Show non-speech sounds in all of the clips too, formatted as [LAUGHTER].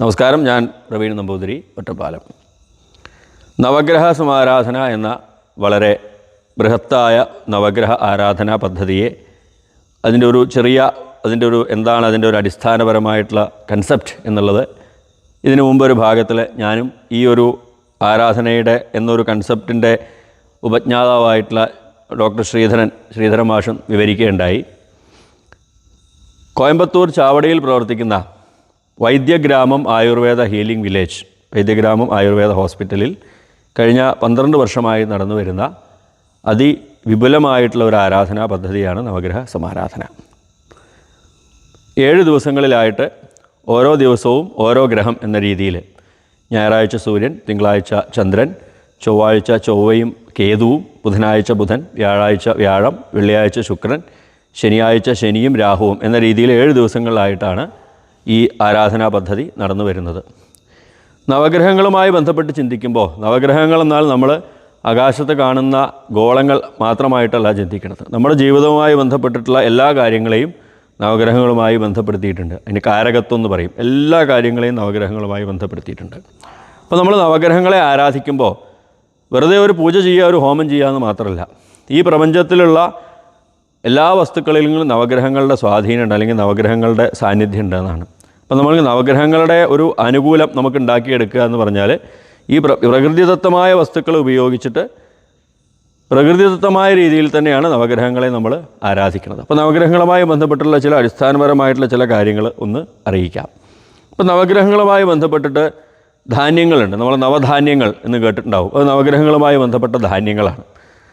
നമസ്കാരം ഞാൻ പ്രവീൺ നമ്പൂതിരി ഒറ്റപ്പാലം. നവഗ്രഹ സമാരാധന എന്ന വളരെ ബൃഹത്തായ നവഗ്രഹ ആരാധനാ പദ്ധതിയെ അതിന്റെ ഒരു ചെറിയ അതിന്റെ ഒരു എന്താണ് അതിന്റെ ഒരു അടിസ്ഥാനപരമായിട്ടുള്ള കൺസെപ്റ്റ് എന്നുള്ളത് ഇതിനു മുമ്പൊരു ഭാഗത്തിൽ ഞാനും ഈ ഒരു ആരാധനയുടെ എന്നൊരു കൺസെപ്റ്റിന്റെ ഉപജ്ഞാതാവായിട്ടുള്ള ഡോക്ടർ ശ്രീധരൻ ശ്രീധരൻ മാഷും വിവരിക്കുകയുണ്ടായി. കോയമ്പത്തൂർ ചാവടിയിൽ പ്രവർത്തിക്കുന്ന വൈദ്യഗ്രാമം ആയുർവേദ ഹീലിംഗ് വില്ലേജ് വൈദ്യഗ്രാമം ആയുർവേദ ഹോസ്പിറ്റലിൽ കഴിഞ്ഞ പന്ത്രണ്ട് വർഷമായി നടന്നു വരുന്ന അതിവിപുലമായിട്ടുള്ള ഒരു ആരാധനാ പദ്ധതിയാണ് നവഗ്രഹ സമാരാധന. ഏഴ് ദിവസങ്ങളിലായിട്ട് ഓരോ ദിവസവും ഓരോ ഗ്രഹം എന്ന രീതിയിൽ ഞായറാഴ്ച സൂര്യൻ തിങ്കളാഴ്ച ചന്ദ്രൻ ചൊവ്വാഴ്ച ചൊവ്വയും കേതുവും ബുധനാഴ്ച ബുധൻ വ്യാഴാഴ്ച വ്യാഴം വെള്ളിയാഴ്ച ശുക്രൻ ശനിയാഴ്ച ശനിയും രാഹുവും എന്ന രീതിയിൽ ഏഴ് ദിവസങ്ങളിലായിട്ടാണ് ഈ ആരാധനാ പദ്ധതി നടന്നു വരുന്നത്. നവഗ്രഹങ്ങളുമായി ബന്ധപ്പെട്ട് ചിന്തിക്കുമ്പോൾ നവഗ്രഹങ്ങൾ എന്നാൽ നമ്മൾ ആകാശത്ത് കാണുന്ന ഗോളങ്ങൾ മാത്രമായിട്ടല്ല ചിന്തിക്കുന്നത്. നമ്മുടെ ജീവിതവുമായി ബന്ധപ്പെട്ടിട്ടുള്ള എല്ലാ കാര്യങ്ങളെയും നവഗ്രഹങ്ങളുമായി ബന്ധപ്പെടുത്തിയിട്ടുണ്ട്. അതിന് കാരകത്വം എന്ന് പറയും. എല്ലാ കാര്യങ്ങളെയും നവഗ്രഹങ്ങളുമായി ബന്ധപ്പെടുത്തിയിട്ടുണ്ട്. അപ്പോൾ നമ്മൾ നവഗ്രഹങ്ങളെ ആരാധിക്കുമ്പോൾ വെറുതെ ഒരു പൂജ ചെയ്യുക ഒരു ഹോമം ചെയ്യുക എന്ന് മാത്രമല്ല ഈ പ്രപഞ്ചത്തിലുള്ള എല്ലാ വസ്തുക്കളിലും നവഗ്രഹങ്ങളുടെ സ്വാധീനമുണ്ട് അല്ലെങ്കിൽ നവഗ്രഹങ്ങളുടെ സാന്നിധ്യം ഉണ്ടെന്നാണ് അപ്പോൾ നമ്മൾ നവഗ്രഹങ്ങളുടെ ഒരു അനുകൂലം നമുക്ക് ഉണ്ടാക്കിയെടുക്കുക എന്ന് പറഞ്ഞാൽ ഈ പ്ര പ്രകൃതിദത്തമായ വസ്തുക്കൾ ഉപയോഗിച്ചിട്ട് പ്രകൃതിദത്തമായ രീതിയിൽ തന്നെയാണ് നവഗ്രഹങ്ങളെ നമ്മൾ ആരാധിക്കുന്നത്. അപ്പോൾ നവഗ്രഹങ്ങളുമായി ബന്ധപ്പെട്ടുള്ള ചില അടിസ്ഥാനപരമായിട്ടുള്ള ചില കാര്യങ്ങൾ ഒന്ന് അറിയിക്കാം. അപ്പോൾ നവഗ്രഹങ്ങളുമായി ബന്ധപ്പെട്ടിട്ട് ധാന്യങ്ങളുണ്ട്. നമ്മൾ നവധാന്യങ്ങൾ എന്ന് കേട്ടിട്ടുണ്ടാവും. അത് നവഗ്രഹങ്ങളുമായി ബന്ധപ്പെട്ട ധാന്യങ്ങളാണ്.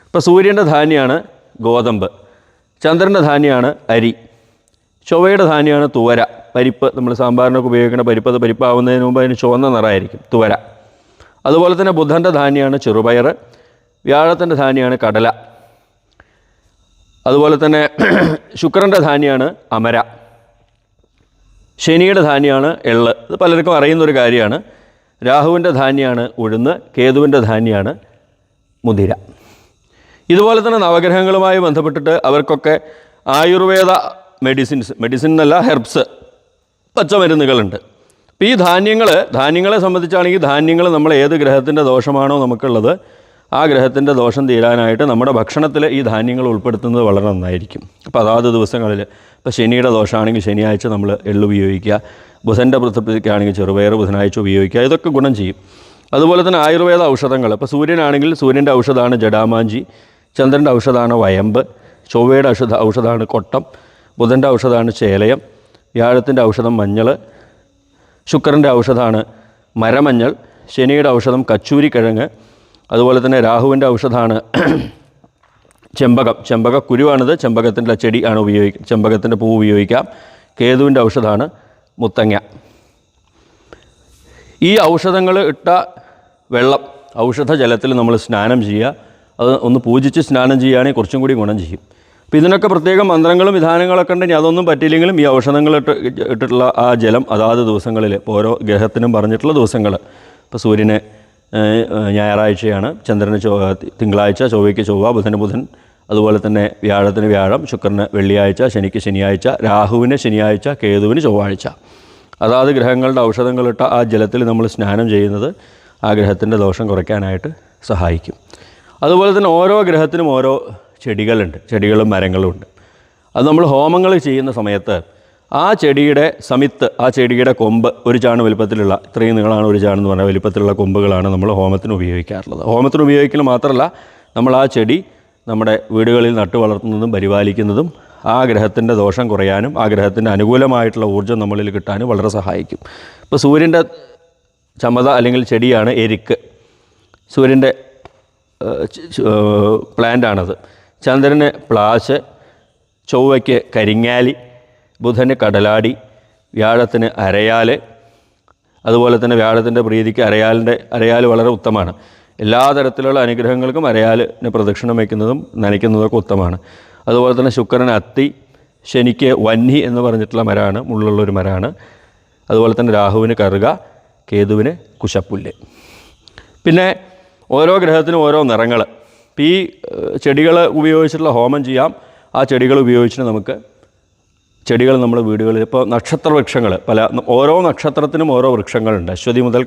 ഇപ്പോൾ സൂര്യന്റെ ധാന്യമാണ് ഗോതമ്പ്. ചന്ദ്രന്റെ ധാന്യമാണ് അരി. ചൊവ്വയുടെ ധാന്യമാണ് തുവര. പരിപ്പ് നമ്മൾ സാമ്പാറിനൊക്കെ ഉപയോഗിക്കുന്ന പരിപ്പ് അത് പരിപ്പാവുന്നതിന് മുമ്പ് അതിന് ചുവന്ന നിറമായിരിക്കും തുവര. അതുപോലെ തന്നെ ബുധന്റെ ധാന്യമാണ് ചെറുപയർ വ്യാഴത്തിന്റെ ധാന്യമാണ് കടല. അതുപോലെ തന്നെ [CLEARS THROAT] ശുക്രന്റെ ധാന്യമാണ് അമര. ശനിയുടെ ധാന്യമാണ് എള്ള്. ഇത് പലർക്കും അറിയുന്നൊരു കാര്യമാണ്. രാഹുവിന്റെ ധാന്യമാണ് ഉഴുന്ന് കേതുവിന്റെ ധാന്യമാണ് മുതിര. ഇതുപോലെ തന്നെ നവഗ്രഹങ്ങളുമായി ബന്ധപ്പെട്ടിട്ട് അവർക്കൊക്കെ ആയുർവേദ മെഡിസിൻസ് മെഡിസിൻ എന്നല്ല ഹെർബ്സ് പച്ചമരുന്നുകളുണ്ട്. അപ്പോൾ ഈ ധാന്യങ്ങൾ ധാന്യങ്ങളെ സംബന്ധിച്ചാണെങ്കിൽ ധാന്യങ്ങൾ നമ്മൾ ഏത് ഗ്രഹത്തിന്റെ ദോഷമാണോ നമുക്കുള്ളത് ആ ഗ്രഹത്തിന്റെ ദോഷം തീരാനായിട്ട് നമ്മുടെ ഭക്ഷണത്തിൽ ഈ ധാന്യങ്ങൾ ഉൾപ്പെടുത്തുന്നത് വളരെ നന്നായിരിക്കും. അപ്പോൾ അതാത് ദിവസങ്ങളിൽ ഇപ്പോൾ ശനിയുടെ ദോഷമാണെങ്കിൽ ശനിയാഴ്ച നമ്മൾ എള്ള് ഉപയോഗിക്കുക ബുധന്റെ പൃഥ്വിക്കാണെങ്കിൽ ചെറുപയർ ബുധനാഴ്ച ഉപയോഗിക്കുക ഇതൊക്കെ ഗുണം ചെയ്യും. അതുപോലെ തന്നെ ആയുർവേദ ഔഷധങ്ങൾ ഇപ്പോൾ സൂര്യനാണെങ്കിൽ സൂര്യന്റെ ഔഷധമാണ് ജഡാമാഞ്ചി ചന്ദ്രന്റെ ഔഷധമാണ് വയമ്പ് ചൊവ്വയുടെ ഔഷധ ഔഷധമാണ് കൊട്ടം ബുധന്റെ ഔഷധമാണ് ചേലയം വ്യാഴത്തിന്റെ ഔഷധം മഞ്ഞൾ ശുക്രന്റെ ഔഷധമാണ് മരമഞ്ഞൾ ശനിയുടെ ഔഷധം കച്ചൂരിക്കിഴങ്ങ് അതുപോലെ തന്നെ രാഹുവിന്റെ ഔഷധമാണ് ചെമ്പകം. ചെമ്പക കുരുവാണിത്. ചെമ്പകത്തിന്റെ ചെടി ആണ് ഉപയോഗിക്കുക ചെമ്പകത്തിന്റെ പൂവ് ഉപയോഗിക്കാം കേതുവിന്റെ ഔഷധമാണ് മുത്തങ്ങ. ഈ ഔഷധങ്ങൾ ഇട്ട വെള്ളം ഔഷധ ജലത്തിൽ നമ്മൾ സ്നാനം ചെയ്യുക. അത് ഒന്ന് പൂജിച്ച് സ്നാനം ചെയ്യുകയാണെങ്കിൽ കുറച്ചും കൂടി ഗുണം ചെയ്യും. അപ്പോൾ ഇതിനൊക്കെ പ്രത്യേകം മന്ത്രങ്ങളും വിധാനങ്ങളൊക്കെ ഉണ്ടെങ്കിൽ അതൊന്നും പറ്റിയില്ലെങ്കിലും ഈ ഔഷധങ്ങൾ ഇട്ട് ഇട്ടിട്ടുള്ള ആ ജലം അതാത് ദിവസങ്ങളിൽ ഓരോ ഗ്രഹത്തിനും പറഞ്ഞിട്ടുള്ള ദിവസങ്ങൾ ഇപ്പോൾ സൂര്യനെ ഞായറാഴ്ചയാണ്. ചന്ദ്രന് ചൊവ്വ തിങ്കളാഴ്ച ചൊവ്വയ്ക്ക് ചൊവ്വ ബുധന് ബുധൻ. അതുപോലെ തന്നെ വ്യാഴത്തിന് വ്യാഴം ശുക്രന് വെള്ളിയാഴ്ച ശനിക്ക് ശനിയാഴ്ച രാഹുവിന് ശനിയാഴ്ച കേതുവിന് ചൊവ്വാഴ്ച. അതാത് ഗ്രഹങ്ങളുടെ ഔഷധങ്ങളിട്ട ആ ജലത്തിൽ നമ്മൾ സ്നാനം ചെയ്യുന്നത് ആ ഗ്രഹത്തിന്റെ ദോഷം കുറയ്ക്കാനായിട്ട് സഹായിക്കും. അതുപോലെ തന്നെ ഓരോ ഗ്രഹത്തിനും ഓരോ ചെടികളുണ്ട്. ചെടികളും മരങ്ങളും ഉണ്ട്. അത് നമ്മൾ ഹോമങ്ങൾ ചെയ്യുന്ന സമയത്ത് ആ ചെടിയുടെ സമിത്ത് ആ ചെടിയുടെ കൊമ്പ് ഒരു ചാണ് വലുപ്പത്തിലുള്ള ഇത്രയും നീളമാണ് ഒരു ചാണെന്ന് പറഞ്ഞാൽ വലുപ്പത്തിലുള്ള കൊമ്പുകളാണ് നമ്മൾ ഹോമത്തിന് ഉപയോഗിക്കാറുള്ളത്. ഹോമത്തിന് ഉപയോഗിക്കൽ മാത്രമല്ല നമ്മൾ ആ ചെടി നമ്മുടെ വീടുകളിൽ നട്ടു വളർത്തുന്നതും പരിപാലിക്കുന്നതും ആ ഗ്രഹത്തിന്റെ ദോഷം കുറയാനും ആ ഗ്രഹത്തിന്റെ അനുകൂലമായിട്ടുള്ള ഊർജം നമ്മളിൽ കിട്ടാനും വളരെ സഹായിക്കും. ഇപ്പോൾ സൂര്യന്റെ ചമത അല്ലെങ്കിൽ ചെടിയാണ് എരിക്ക്. സൂര്യന്റെ പ്ലാന്റാണത്. ചന്ദ്രന് പ്ലാശ് ചൊവ്വയ്ക്ക് കരിങ്ങാലി ബുധന് കടലാടി വ്യാഴത്തിന് അരയാൽ അതുപോലെ തന്നെ വ്യാഴത്തിന്റെ പ്രീതിക്ക് അരയാലിന്റെ അരയാൽ വളരെ ഉത്തമമാണ്. എല്ലാ തരത്തിലുള്ള അനുഗ്രഹങ്ങൾക്കും അരയാലിന് പ്രദക്ഷിണം വയ്ക്കുന്നതും നനയ്ക്കുന്നതൊക്കെ ഉത്തമമാണ്. അതുപോലെ തന്നെ ശുക്രന് അത്തി ശനിക്ക് വന്നി എന്ന് പറഞ്ഞിട്ടുള്ള മരമാണ് മുള്ളുള്ളൊരു മരമാണ് അതുപോലെ തന്നെ രാഹുവിന് കറുക കേതുവിന് കുശപ്പുല്ല്. പിന്നെ ഓരോ ഗ്രഹത്തിനും ഓരോ നിറങ്ങൾ ഈ ചെടികൾ ഉപയോഗിച്ചിട്ടുള്ള ഹോമം ചെയ്യാം. ആ ചെടികൾ ഉപയോഗിച്ചിട്ട് നമുക്ക് ചെടികൾ നമ്മൾ വീടുകളിൽ ഇപ്പോൾ നക്ഷത്ര വൃക്ഷങ്ങൾ പല ഓരോ നക്ഷത്രത്തിനും ഓരോ വൃക്ഷങ്ങളുണ്ട്. അശ്വതി മുതൽ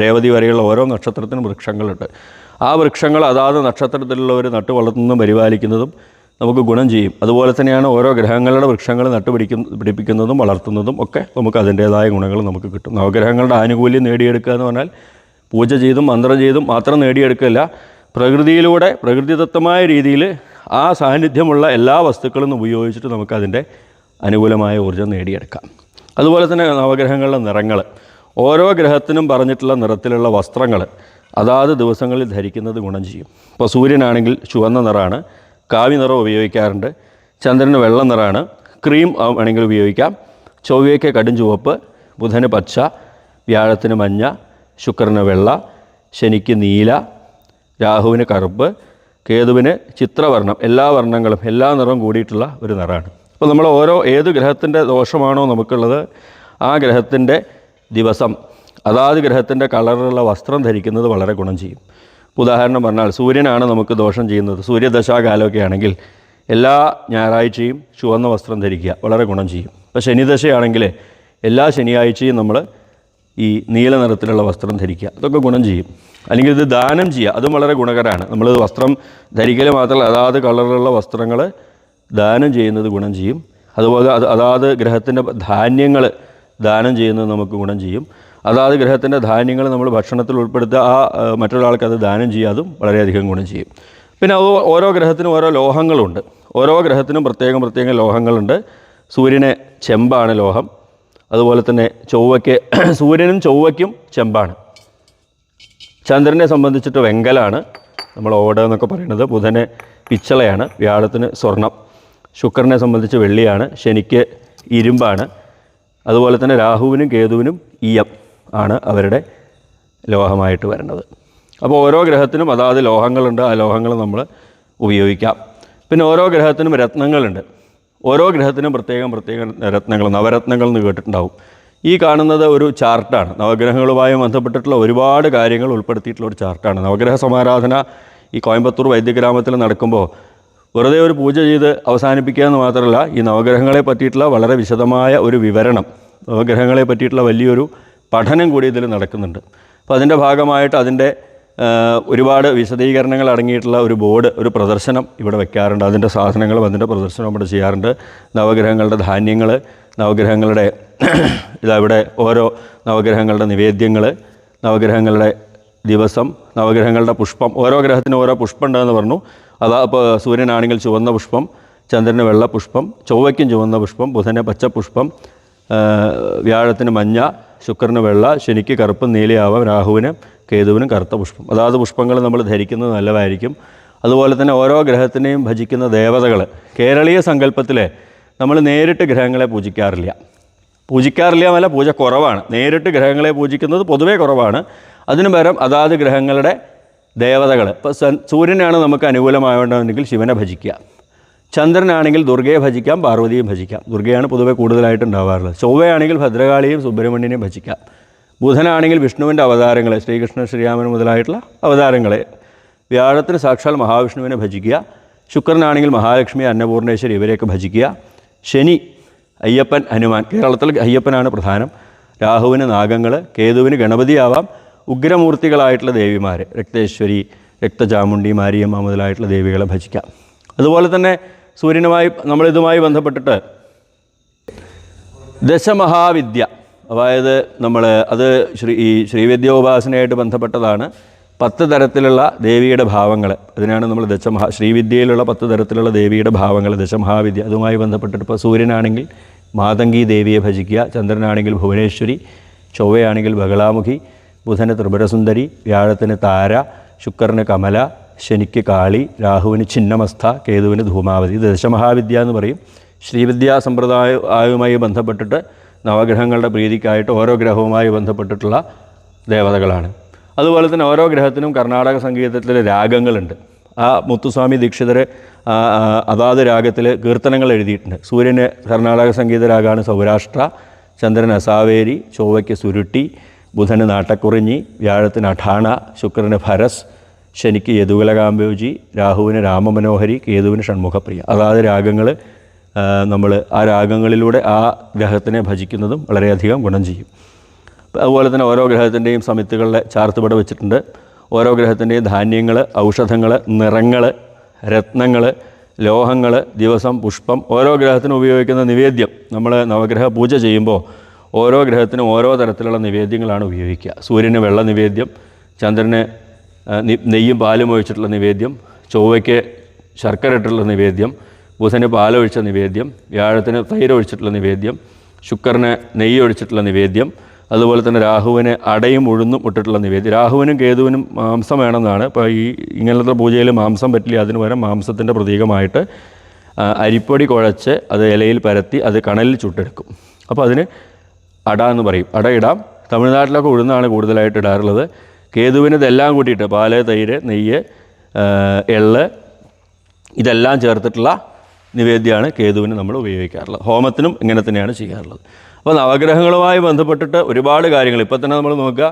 രേവതി വരെയുള്ള ഓരോ നക്ഷത്രത്തിനും വൃക്ഷങ്ങളുണ്ട്. ആ വൃക്ഷങ്ങൾ അതാത് നക്ഷത്രത്തിലുള്ളവർ നട്ടു വളർത്തുന്നതും പരിപാലിക്കുന്നതും നമുക്ക് ഗുണം ചെയ്യും. അതുപോലെ തന്നെയാണ് ഓരോ ഗ്രഹങ്ങളുടെ വൃക്ഷങ്ങൾ നട്ടുപിടിക്കുന്ന പിടിപ്പിക്കുന്നതും വളർത്തുന്നതും ഒക്കെ നമുക്ക് അതിന്റേതായ ഗുണങ്ങൾ നമുക്ക് കിട്ടും. നവഗ്രഹങ്ങളുടെ ആനുകൂല്യം നേടിയെടുക്കുക എന്ന് പറഞ്ഞാൽ പൂജ ചെയ്തും മന്ത്രം ചെയ്തും മാത്രം നേടിയെടുക്കില്ല പ്രകൃതിയിലൂടെ പ്രകൃതിദത്തമായ രീതിയിൽ ആ സാന്നിധ്യമുള്ള എല്ലാ വസ്തുക്കളും ഉപയോഗിച്ചിട്ട് നമുക്കതിന്റെ അനുകൂലമായ ഊർജം നേടിയെടുക്കാം. അതുപോലെ തന്നെ നവഗ്രഹങ്ങളുടെ നിറങ്ങൾ. ഓരോ ഗ്രഹത്തിനും പറഞ്ഞിട്ടുള്ള നിറത്തിലുള്ള വസ്ത്രങ്ങൾ അതാത് ദിവസങ്ങളിൽ ധരിക്കുന്നത് ഗുണം ചെയ്യും. ഇപ്പോൾ സൂര്യനാണെങ്കിൽ ചുവന്ന നിറമാണ് കാവി നിറം ഉപയോഗിക്കാറുണ്ട് ചന്ദ്രന് വെള്ള നിറമാണ് ക്രീം ആണെങ്കിൽ ഉപയോഗിക്കാം ചൊവ്വയ്ക്ക് കടും ചുവപ്പ് ബുധന് പച്ച വ്യാഴത്തിന് മഞ്ഞ ശുക്രന് വെള്ള ശനിക്ക് നീല രാഹുവിന് കറുപ്പ് കേതുവിന് ചിത്രവർണം എല്ലാ വർണങ്ങളും എല്ലാ നിറവും കൂടിയിട്ടുള്ള ഒരു നിറമാണ്. അപ്പോൾ നമ്മൾ ഓരോ ഏത് ഗ്രഹത്തിന്റെ ദോഷമാണോ നമുക്കുള്ളത് ആ ഗ്രഹത്തിന്റെ ദിവസം അതാത് ഗ്രഹത്തിന്റെ കളറിലുള്ള വസ്ത്രം ധരിക്കുന്നത് വളരെ ഗുണം ചെയ്യും. ഉദാഹരണം പറഞ്ഞാൽ സൂര്യനാണ് നമുക്ക് ദോഷം ചെയ്യുന്നത്. സൂര്യദശാകാലമൊക്കെ ആണെങ്കിൽ എല്ലാ ഞായറാഴ്ചയും ചുവന്ന വസ്ത്രം ധരിക്കുക വളരെ ഗുണം ചെയ്യും. ഇപ്പോൾ ശനിദശയാണെങ്കിൽ എല്ലാ ശനിയാഴ്ചയും നമ്മൾ ഈ നീല നിറത്തിലുള്ള വസ്ത്രം ധരിക്കുക. അതൊക്കെ ഗുണം ചെയ്യും. അല്ലെങ്കിൽ ഇത് ദാനം ചെയ്യുക. അതും വളരെ ഗുണകരമാണ്. നമ്മൾ വസ്ത്രം ധരിക്കൽ മാത്രമല്ല അതാത് കളറിലുള്ള വസ്ത്രങ്ങൾ ദാനം ചെയ്യുന്നത് ഗുണം ചെയ്യും. അതുപോലെ അത് അതാത് ഗ്രഹത്തിന്റെ ധാന്യങ്ങൾ ദാനം ചെയ്യുന്നത് നമുക്ക് ഗുണം ചെയ്യും. അതാത് ഗ്രഹത്തിന്റെ ധാന്യങ്ങൾ നമ്മൾ ഭക്ഷണത്തിൽ ഉൾപ്പെടുത്തുക ആ മറ്റൊരാൾക്ക് അത് ദാനം ചെയ്യാതും വളരെയധികം ഗുണം ചെയ്യും. പിന്നെ അത് ഓരോ ഗ്രഹത്തിനും ഓരോ ലോഹങ്ങളുണ്ട്. ഓരോ ഗ്രഹത്തിനും പ്രത്യേകം പ്രത്യേകം ലോഹങ്ങളുണ്ട്. സൂര്യനെ ചെമ്പാണ് ലോഹം. അതുപോലെ തന്നെ ചൊവ്വയ്ക്ക് [CLEARS THROAT] സൂര്യനും ചൊവ്വയ്ക്കും ചെമ്പാണ്. ചന്ദ്രനെ സംബന്ധിച്ചിട്ട് വെങ്കലാണ് നമ്മൾ ഓട എന്നൊക്കെ പറയുന്നത്. ബുധനെ പിച്ചളയാണ് വ്യാഴത്തിന് സ്വർണം. ശുക്രനെ സംബന്ധിച്ച് വെള്ളിയാണ് ശനിക്ക് ഇരുമ്പാണ്. അതുപോലെ തന്നെ രാഹുവിനും കേതുവിനും ഈയം ആണ് അവരുടെ ലോഹമായിട്ട് വരുന്നത്. അപ്പോൾ ഓരോ ഗ്രഹത്തിനും അതാത് ലോഹങ്ങളുണ്ട് ആ ലോഹങ്ങൾ നമ്മൾ ഉപയോഗിക്കാം. പിന്നെ ഓരോ ഗ്രഹത്തിനും രത്നങ്ങളുണ്ട്. ഓരോ ഗ്രഹത്തിനും പ്രത്യേകം പ്രത്യേകം രത്നങ്ങൾ നവരത്നങ്ങൾ എന്ന് കേട്ടിട്ടുണ്ടാവും. ഈ കാണുന്നത് ഒരു ചാർട്ടാണ്. നവഗ്രഹങ്ങളുമായി ബന്ധപ്പെട്ടിട്ടുള്ള ഒരുപാട് കാര്യങ്ങൾ ഉൾപ്പെടുത്തിയിട്ടുള്ള ഒരു ചാർട്ടാണ്. നവഗ്രഹ സമാരാധന ഈ കോയമ്പത്തൂർ വൈദ്യഗ്രാമത്തിൽ നടക്കുമ്പോൾ വെറുതെ ഒരു പൂജ ചെയ്ത് അവസാനിപ്പിക്കുക എന്ന് മാത്രമല്ല ഈ നവഗ്രഹങ്ങളെ പറ്റിയിട്ടുള്ള വളരെ വിശദമായ ഒരു വിവരണം നവഗ്രഹങ്ങളെ പറ്റിയിട്ടുള്ള വലിയൊരു പഠനം കൂടി ഇതിൽ നടക്കുന്നുണ്ട്. അപ്പോൾ അതിന്റെ ഭാഗമായിട്ട് അതിന്റെ ഒരുപാട് വിശദീകരണങ്ങൾ അടങ്ങിയിട്ടുള്ള ഒരു ബോർഡ് ഒരു പ്രദർശനം ഇവിടെ വെക്കാറുണ്ട്. അതിന്റെ സാധനങ്ങളും അതിന്റെ പ്രദർശനവും ഇവിടെ ചെയ്യാറുണ്ട്. നവഗ്രഹങ്ങളുടെ ധാന്യങ്ങൾ നവഗ്രഹങ്ങളുടെ ഇതാ ഇവിടെ ഓരോ നവഗ്രഹങ്ങളുടെ നിവേദ്യങ്ങൾ നവഗ്രഹങ്ങളുടെ ദിവസം നവഗ്രഹങ്ങളുടെ പുഷ്പം ഓരോ ഗ്രഹത്തിനും ഓരോ പുഷ്പം ഉണ്ടെന്ന് പറഞ്ഞു. അതാ അപ്പോൾ സൂര്യനാണെങ്കിൽ ചുവന്ന പുഷ്പം ചന്ദ്രന് വെള്ള പുഷ്പം ചൊവ്വയ്ക്കും ചുവന്ന പുഷ്പം ബുധന് പച്ച പുഷ്പം വ്യാഴത്തിന് മഞ്ഞ ശുക്രന് വെള്ള ശനിക്ക് കറുപ്പ് നീലയാവാം രാഹുവിന് കേതുവിനും കറുത്ത പുഷ്പം. അതാത് പുഷ്പങ്ങൾ നമ്മൾ ധരിക്കുന്നത് നല്ലതായിരിക്കും. അതുപോലെ തന്നെ ഓരോ ഗ്രഹത്തിനെയും ഭജിക്കുന്ന ദേവതകൾ കേരളീയ സങ്കല്പത്തിലെ നമ്മൾ നേരിട്ട് ഗ്രഹങ്ങളെ പൂജിക്കാറില്ല. പൂജിക്കാറില്ല എന്നല്ല പൂജ കുറവാണ്. നേരിട്ട് ഗ്രഹങ്ങളെ പൂജിക്കുന്നത് പൊതുവേ കുറവാണ്. അതിനു പകരം അതാത് ഗ്രഹങ്ങളുടെ ദേവതകൾ ഇപ്പോൾ സൂര്യനാണ് നമുക്ക് അനുകൂലമാവേണ്ടതെങ്കിൽ ശിവനെ ഭജിക്കുക. ചന്ദ്രനാണെങ്കിൽ ദുർഗയെ ഭജിക്കാം പാർവതിയും ഭജിക്കാം. ദുർഗയാണ് പൊതുവേ കൂടുതലായിട്ട് ഉണ്ടാവാറുള്ളത് ചൊവ്വയാണെങ്കിൽ ഭദ്രകാളിയും സുബ്രഹ്മണ്യനെയും ഭജിക്കാം. ബുധനാണെങ്കിൽ വിഷ്ണുവിന്റെ അവതാരങ്ങളെ ശ്രീകൃഷ്ണൻ ശ്രീരാമൻ മുതലായിട്ടുള്ള അവതാരങ്ങളെ. വ്യാഴത്തിന് സാക്ഷാൽ മഹാവിഷ്ണുവിനെ ഭജിക്കുക. ശുക്രനാണെങ്കിൽ മഹാലക്ഷ്മി അന്നപൂർണേശ്വരി ഇവരെയൊക്കെ ഭജിക്കുക. ശനി അയ്യപ്പൻ ഹനുമാൻ. കേരളത്തിൽ അയ്യപ്പനാണ് പ്രധാനം. രാഹുവിന് നാഗങ്ങൾ കേതുവിന് ഗണപതിയാവാം. ഉഗ്രമൂർത്തികളായിട്ടുള്ള ദേവിമാർ രക്തേശ്വരി രക്തചാമുണ്ടി മാരിയമ്മ മുതലായിട്ടുള്ള ദേവികളെ ഭജിക്കാം. അതുപോലെ തന്നെ സൂര്യനുമായി നമ്മളിതുമായി ബന്ധപ്പെട്ടിട്ട് ദശമഹാവിദ്യ. അതായത് നമ്മൾ അത് ശ്രീ ഈ ശ്രീവിദ്യോപാസനയായിട്ട് ബന്ധപ്പെട്ടതാണ്. പത്ത് തരത്തിലുള്ള ദേവിയുടെ ഭാവങ്ങൾ അതിനാണ് നമ്മൾ ദശമഹാ ശ്രീവിദ്യയിലുള്ള പത്ത് തരത്തിലുള്ള ദേവിയുടെ ഭാവങ്ങൾ ദശമഹാവിദ്യ. അതുമായി ബന്ധപ്പെട്ടിട്ട് ഇപ്പോൾ സൂര്യനാണെങ്കിൽ മാതങ്കി ദേവിയെ ഭജിക്കുക. ചന്ദ്രനാണെങ്കിൽ ഭുവനേശ്വരി ചൊവ്വയാണെങ്കിൽ ബഹളാമുഖി ബുധന് ത്രിപുരസുന്ദരി വ്യാഴത്തിന് താര ശുക്രന് കമല ശനിക്ക് കാളി രാഹുവിന് ചിന്നമസ്ഥ കേതുവിന് ധൂമാവതി. ഇത് ദശമഹാവിദ്യ എന്ന് പറയും. ശ്രീവിദ്യാ സമ്പ്രദായവുമായി ബന്ധപ്പെട്ടിട്ട് നവഗ്രഹങ്ങളുടെ പ്രീതിക്കായിട്ട് ഓരോ ഗ്രഹവുമായി ബന്ധപ്പെട്ടിട്ടുള്ള ദേവതകളാണ്. അതുപോലെ തന്നെ ഓരോ ഗ്രഹത്തിനും കർണാടക സംഗീതത്തിലെ രാഗങ്ങളുണ്ട്. ആ മുത്തുസ്വാമി ദീക്ഷിതർ അതാത് രാഗത്തിൽ കീർത്തനങ്ങൾ എഴുതിയിട്ടുണ്ട്. സൂര്യന് കർണാടക സംഗീത രാഗമാണ് സൗരാഷ്ട്ര ചന്ദ്രൻ അസാവേരി ചൊവ്വയ്ക്ക് സുരുട്ടി ബുധന് നാട്ടക്കുറിഞ്ഞി വ്യാഴത്തിന് അഠാണ ശുക്രന് ഭരസ് ശനിക്ക് യദുകുലകാംബോജി രാഹുവിന് രാമമനോഹരി കേതുവിന് ഷൺമുഖപ്രിയ. അതാത് രാഗങ്ങൾ നമ്മൾ ആ രാഗങ്ങളിലൂടെ ആ ഗ്രഹത്തിനെ ഭജിക്കുന്നതും വളരെയധികം ഗുണം ചെയ്യും. അതുപോലെ തന്നെ ഓരോ ഗ്രഹത്തിന്റെയും സമിത്തുകളിലെ ചാർത്തുപട വെച്ചിട്ടുണ്ട്. ഓരോ ഗ്രഹത്തിന്റെയും ധാന്യങ്ങൾ ഔഷധങ്ങൾ നിറങ്ങൾ രത്നങ്ങൾ ലോഹങ്ങൾ ദിവസം പുഷ്പം ഓരോ ഗ്രഹത്തിനും ഉപയോഗിക്കുന്ന നിവേദ്യം. നമ്മൾ നവഗ്രഹ പൂജ ചെയ്യുമ്പോൾ ഓരോ ഗ്രഹത്തിനും ഓരോ തരത്തിലുള്ള നിവേദ്യങ്ങളാണ് ഉപയോഗിക്കുക. സൂര്യന് വെള്ള നിവേദ്യം ചന്ദ്രന് നെയ്യും പാലും ഒഴിച്ചിട്ടുള്ള നിവേദ്യം ചൊവ്വയ്ക്ക് ശർക്കര ഇട്ടുള്ള നിവേദ്യം ബുധന് പാലൊഴിച്ച നിവേദ്യം വ്യാഴത്തിന് തൈരൊഴിച്ചിട്ടുള്ള നിവേദ്യം ശുക്രന് നെയ്യ് ഒഴിച്ചിട്ടുള്ള നിവേദ്യം അതുപോലെ തന്നെ രാഹുവിനെ അടയും ഉഴുന്നും ഇട്ടിട്ടുള്ള നിവേദ്യം. രാഹുവിനും കേതുവിനും മാംസം വേണമെന്നാണ്. ഇപ്പോൾ ഈ ഇങ്ങനത്തെ പൂജയിൽ മാംസം പറ്റില്ല. അതിന് പകരം മാംസത്തിന്റെ പ്രതീകമായിട്ട് അരിപ്പൊടി കുഴച്ച് അത് ഇലയിൽ പരത്തി അത് കണലിൽ ചുട്ടെടുക്കും. അപ്പോൾ അതിന് അട എന്ന് പറയും. അട ഇടാം. തമിഴ്നാട്ടിലൊക്കെ ഉഴുന്നാണ് കൂടുതലായിട്ട് ഇടാറുള്ളത്. കേതുവിന് ഇതെല്ലാം കൂട്ടിയിട്ട് പാൽ തൈര് നെയ്യ് എൾ ഇതെല്ലാം ചേർത്തിട്ടുള്ള നിവേദ്യമാണ് കേതുവിന് നമ്മൾ ഉപയോഗിക്കാറുള്ളത്. ഹോമത്തിനും ഇങ്ങനെ തന്നെയാണ് ചെയ്യാറുള്ളത്. അപ്പോൾ നവഗ്രഹങ്ങളുമായി ബന്ധപ്പെട്ടിട്ട് ഒരുപാട് കാര്യങ്ങൾ. ഇപ്പോൾ തന്നെ നമ്മൾ നോക്കുക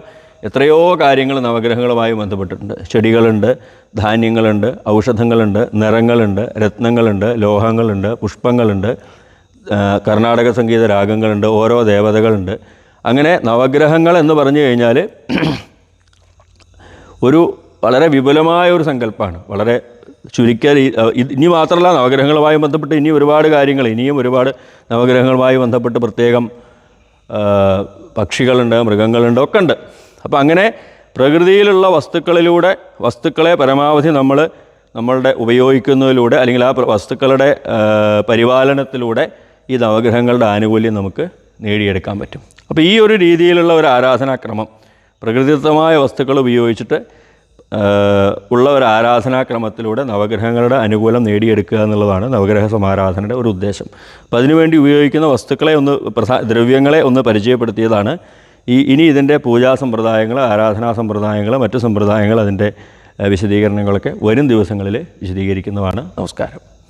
എത്രയോ കാര്യങ്ങൾ നവഗ്രഹങ്ങളുമായി ബന്ധപ്പെട്ടിട്ടുണ്ട്. ചെടികളുണ്ട് ധാന്യങ്ങളുണ്ട് ഔഷധങ്ങളുണ്ട് നിറങ്ങളുണ്ട് രത്നങ്ങളുണ്ട് ലോഹങ്ങളുണ്ട് പുഷ്പങ്ങളുണ്ട് കർണാടക സംഗീത രാഗങ്ങളുണ്ട് ഓരോ ദേവതകളുണ്ട്. അങ്ങനെ നവഗ്രഹങ്ങൾ എന്ന് പറഞ്ഞു കഴിഞ്ഞാൽ ഒരു വളരെ വിപുലമായ ഒരു സങ്കല്പമാണ്. വളരെ ചുരുക്കിയ രീ- ഇനി മാത്രമല്ല നവഗ്രഹങ്ങളുമായി ബന്ധപ്പെട്ട് ഇനി ഒരുപാട് കാര്യങ്ങൾ ഇനിയും ഒരുപാട് നവഗ്രഹങ്ങളുമായി ബന്ധപ്പെട്ട് പ്രത്യേകം പക്ഷികളുണ്ട് മൃഗങ്ങളുണ്ട് ഒക്കെ ഉണ്ട് അപ്പോൾ അങ്ങനെ പ്രകൃതിയിലുള്ള വസ്തുക്കളിലൂടെ വസ്തുക്കളെ പരമാവധി നമ്മൾ നമ്മളുടെ ഉപയോഗിക്കുന്നതിലൂടെ അല്ലെങ്കിൽ ആ വസ്തുക്കളുടെ പരിപാലനത്തിലൂടെ ഈ നവഗ്രഹങ്ങളുടെ ആനുകൂല്യം നമുക്ക് നേടിയെടുക്കാൻ പറ്റും. അപ്പോൾ ഈ ഒരു രീതിയിലുള്ള ഒരു ആരാധനാക്രമം പ്രകൃതിദത്തമായ വസ്തുക്കൾ ഉപയോഗിച്ചിട്ട് ഉള്ള ഒരു ആരാധനാക്രമത്തിലൂടെ നവഗ്രഹങ്ങളുടെ അനുകൂലം നേടിയെടുക്കുക എന്നുള്ളതാണ് നവഗ്രഹ സമാരാധനയുടെ ഒരു ഉദ്ദേശം. അപ്പം അതിനുവേണ്ടി ഉപയോഗിക്കുന്ന വസ്തുക്കളെ ഒന്ന് ദ്രവ്യങ്ങളെ ഒന്ന് പരിചയപ്പെടുത്തിയതാണ്. ഈ ഇനി ഇതിന്റെ പൂജാ സമ്പ്രദായങ്ങൾ ആരാധനാ സമ്പ്രദായങ്ങൾ മറ്റു സമ്പ്രദായങ്ങൾ അതിന്റെ വിശദീകരണങ്ങളൊക്കെ വരും ദിവസങ്ങളിൽ വിശദീകരിക്കുന്നതാണ്. നമസ്കാരം.